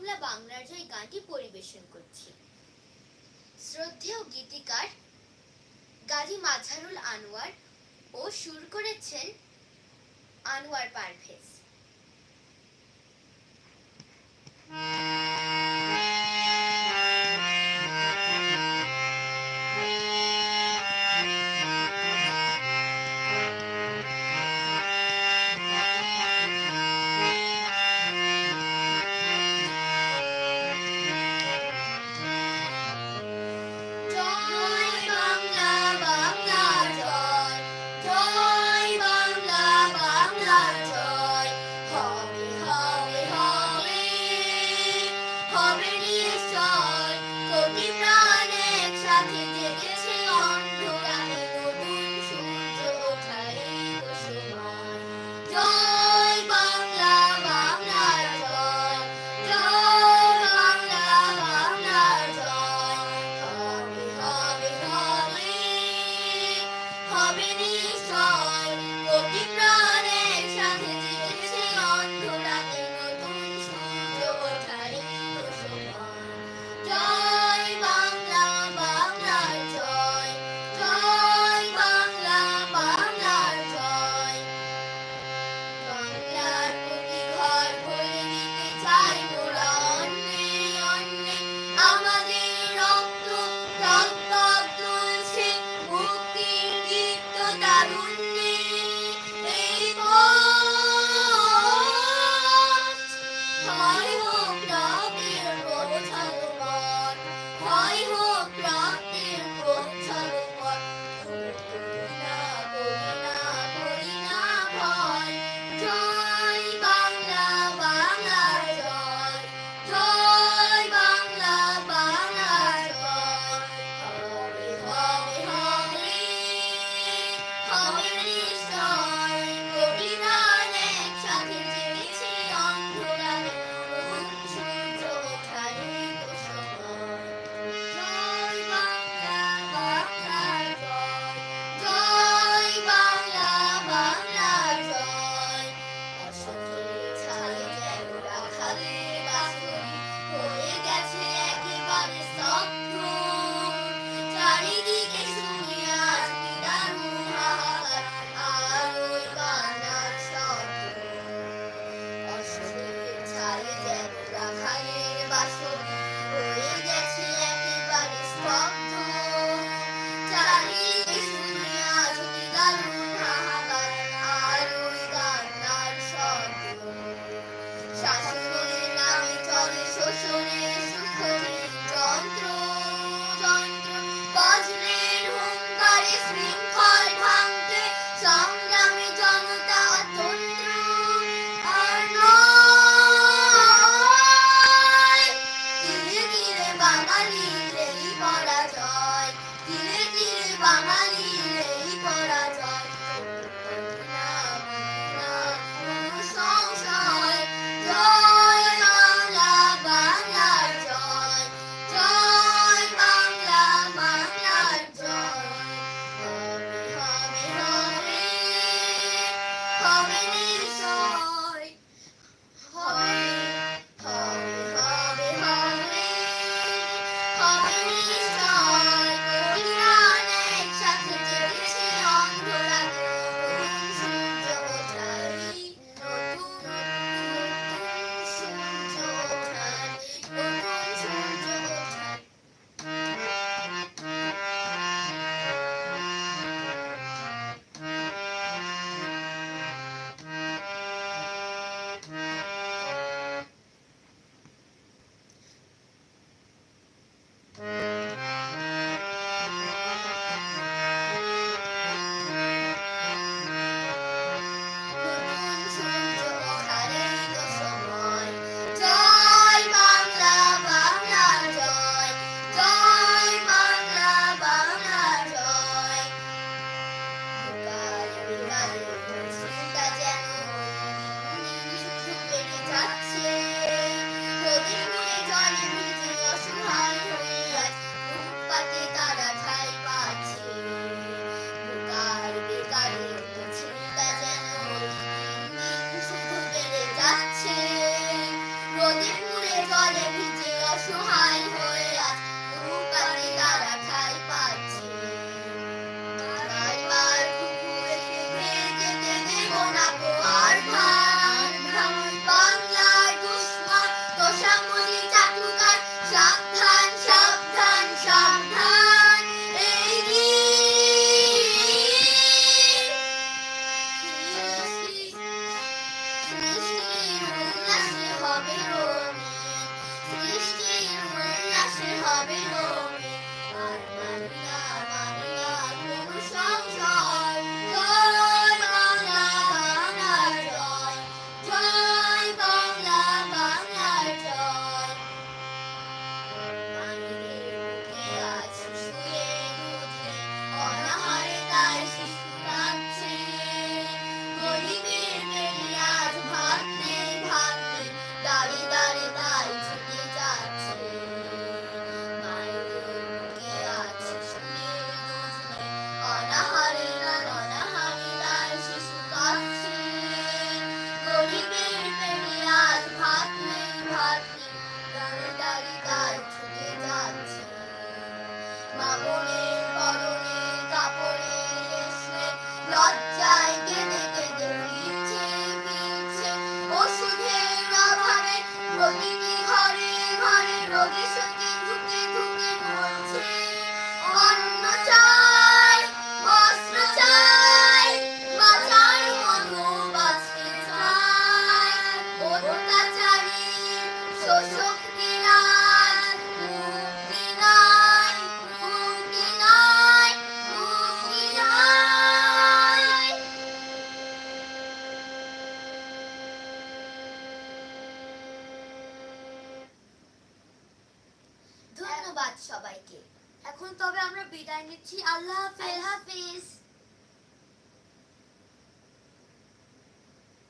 বাংলা বাংলার জয় গানটি পরিবেশন করছি। শ্রদ্ধেয় গীতিকার গাজী মাঝারুল আনোয়ার ও সুর করেছেন আনোয়ার পারভেজ। 誰も、誰 জীবনের নামে চলে শোষণে শোষণে যন্ত্র যন্ত্র বাজলে ঝড়ে ভিজে অসহায় হয়ে আজ দুপারে তারা ঠাই পাচ্ছে বারবার খুকু এসে যেতে দেব না গো আর বাংলার দুশ্মন তোষামণি চাটুকার সাবধান সাবধান সাবধান এই সৃষ্টির উল্লাসে হবে রবি Bu iş değil mi? Nasıl haberin olur? Listen. ধন্যবাদ সবাইকে। এখন তবে আমরা বিদায় নিচ্ছি। আল্লাহ হাফেজ।